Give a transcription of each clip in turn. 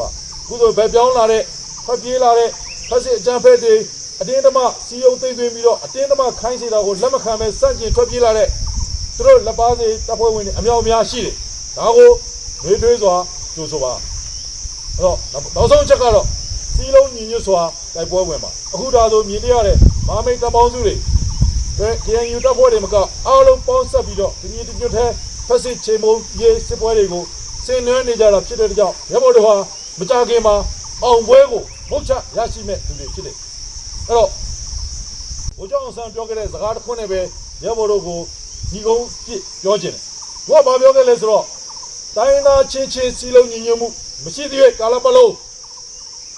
ပါအခုဆိုဗက်ပြောင်းလာတဲ့ဖက်ပြေးလာတဲ့ဖက်စစ်အကြမ်းဖက်တွေအတင်းဓမ္မစီယုံသိမ့်သွင်းပြီးတော့အတင်းဓမ္မခိုင်းစေတာကိုလက်မခံပဲစန့်ကျင်ထွက်ပြေးလာတဲ့သူတို့လက်ပါစီတပ်ဖွဲ့ဝင်တွေအများအများရှိတယ်ဒါကိုမေးထွေးစွာကြိုဆိုပါအဲ့တော့နောက်ဆုံးအချက်ကတော့စီလုံးညီညွတ်စွာတိုက်ပွဲဝင်ပါအခုဒါဆိုမြင်ရတဲ့မဟာမိတ်တပ်ပေါင်းစုတွေအဲ KNU တပ်ဖွဲ့တွေမကအားလုံးပေါင်းဆက်ပြီးတော့ဒီနေ့ဒီညွတ်တဲ့ဖက်စစ်ချေမုံရေးစစ်ပွဲတွေကိုဆင်နွှဲနေကြတာဖြစ်တဲ့ကြောင့်ရဘော်တို့ဟာ မကြခင်မှာအောင်ပွဲကိုမုတ်ချရရှိမဲ့သူတွေဖြစ်တယ်အဲ့တော့ဘိုးကျောင်းအောင်ဆန်းပြောခဲ့တဲ့စကားတစ်ခွန်းနဲ့ပဲရဘော်တို့ကိုညီကုန်းပြစ်ပြောခြင်းတယ်သူကဘာပြောခဲ့လဲဆိုတော့တိုင်းသားချင်းချင်းစီလုံးညီညွတ်မှုမရှိသေးတဲ့ကာလပတ်လုံး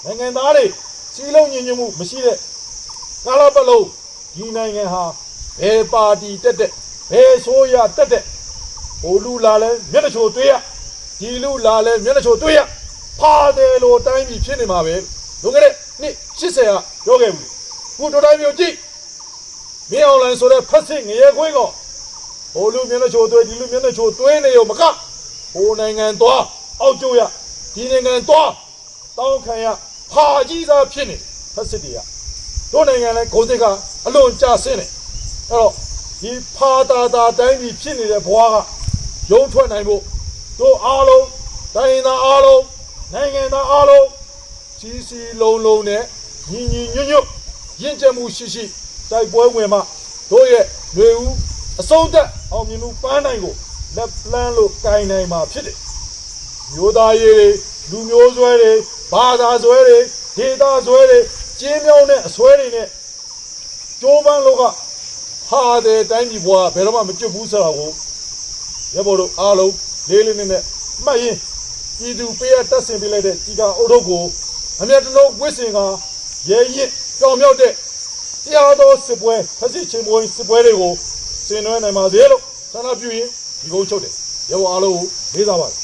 နိုင်ငံသားတွေစီလုံးညီညွတ်မှုမရှိတဲ့ကာလပတ်လုံးဒီနိုင်ငံဟာဘယ်ပါတီတက်တက်ဘယ်ဆိုရတက်တက်ဟိုလူလာလဲမျက်နှာချိုတွေးရဒီလူလာလဲမျက်နှာချိုတွေးရ ဖာတယ်လို့တိုင်းပြည်ဖြစ်နေမှာပဲလွန်ခဲ့တဲ့နှစ်80ကပြောခဲ့ဘူးခုတော်တိုင်းမျိုးကြည့်မင်းအောင်လိုင်းဆိုတဲ့ဖက်စစ်ငရဲခွေးကဟိုလူမျက်နှာချိုတွေးဒီလူမျက်နှာချိုတွေးနေရောမကဟိုနိုင်ငံသွားအောက်ကျိုးရဒီနိုင်ငံသွားတောင်းခံရဖာကြီးစားဖြစ်နေဖက်စစ်တွေကတို့နိုင်ငံလဲဂုံတိတ်ကအလွန်ကြဆင်းတယ်အဲ့တော့ဒီဖာတာတာတိုင်းပြည်ဖြစ်နေတဲ့ဘဝကရုံးထွက်နိုင်ဖို့တို့အားလုံးတိုင်းရင်းသားအားလုံး နိုင်ငံသားအားလုံးစီစီလုံးလုံးနဲ့ညီညီညွတ်ညွတ်ရင့်ကျက်မှုရှိရှိတိုက်ပွဲဝင်မှတို့ရဲ့ຫນွေဦးအစုံသက်အောင်မြင်မှုပန်းနိုင်ကိုလက်ပလန်းလို့ကင်နိုင်မှာဖြစ်တယ်မျိုးသားရေးတွေလူမျိုးဆွဲတွေဘာသာဆွဲတွေဒေသဆွဲတွေကျင်းမြောင်းတဲ့အဆွဲတွေနဲ့ကျိုးပန်းလို့ကဟာတဲ့တိုင်းပြည်ဘွားဘယ်တော့မှမကြွဘူးဆိုတာကိုရဘော်တို့အားလုံးလေးလေးနက်နက်မှတ်ရင် ပြည်သူပေးရတက်ဆင်ပေးလိုက်တဲ့ဒီကအုပ်ထုပ်ကိုအမြတ်တလုံးဝစ်စင်ကရဲရင့်ကြောင်မြောက်တဲ့တရားတော်စစ်ပွဲဖက်စစ်ချင်းပွဲစစ်ပွဲတွေကိုဆင်နွှဲနိုင်ပါစေလို့ဆန္ဒပြုရင်ဒီကုန်းချုပ်တယ်ရဘော်အားလုံးကိုလေးစားပါတယ်